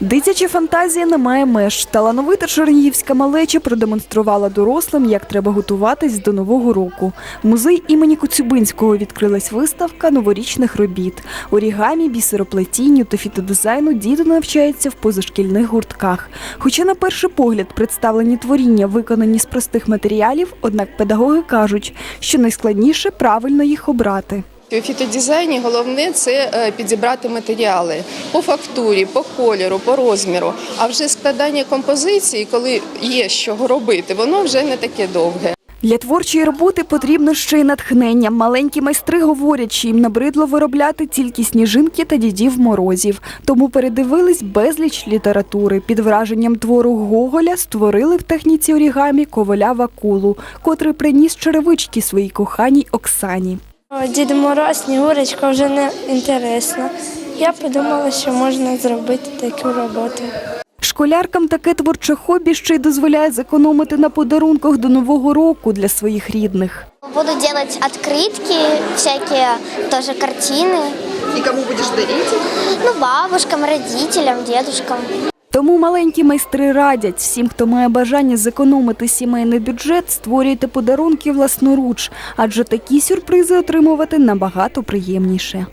Дитяча фантазія не має меж. Талановита чернігівська малеча продемонструвала дорослим, як треба готуватись до нового року. Музей імені Коцюбинського відкрилась виставка новорічних робіт. Орігамі, бісероплетінню та фітодизайну діти навчаються в позашкільних гуртках. Хоча на перший погляд представлені творіння виконані з простих матеріалів, однак педагоги кажуть, що найскладніше правильно їх обрати. У фітодизайні головне це е, підібрати матеріали по фактурі, по кольору, по розміру. А вже складання композиції, коли є чого робити, воно вже не таке довге. Для творчої роботи потрібно ще й натхнення. Маленькі майстри говорять, що їм набридло виробляти тільки сніжинки та дідів морозів. Тому передивились безліч літератури. Під враженням твору Гоголя створили в техніці орігамі коваля Вакулу, котрий приніс черевички своїй коханій Оксані. Дід Мороз, Снігурочка вже не інтересно. Я подумала, що можна зробити таку роботу. Школяркам таке творче хобі ще й дозволяє зекономити на подарунках до нового року для своїх рідних. Буду делать открытки, всякие тоже картины. И кому будешь дарить? Ну, бабушкам, родителям, дедушкам. Тому маленькі майстри радять всім, хто має бажання зекономити сімейний бюджет, створюйте подарунки власноруч, адже такі сюрпризи отримувати набагато приємніше.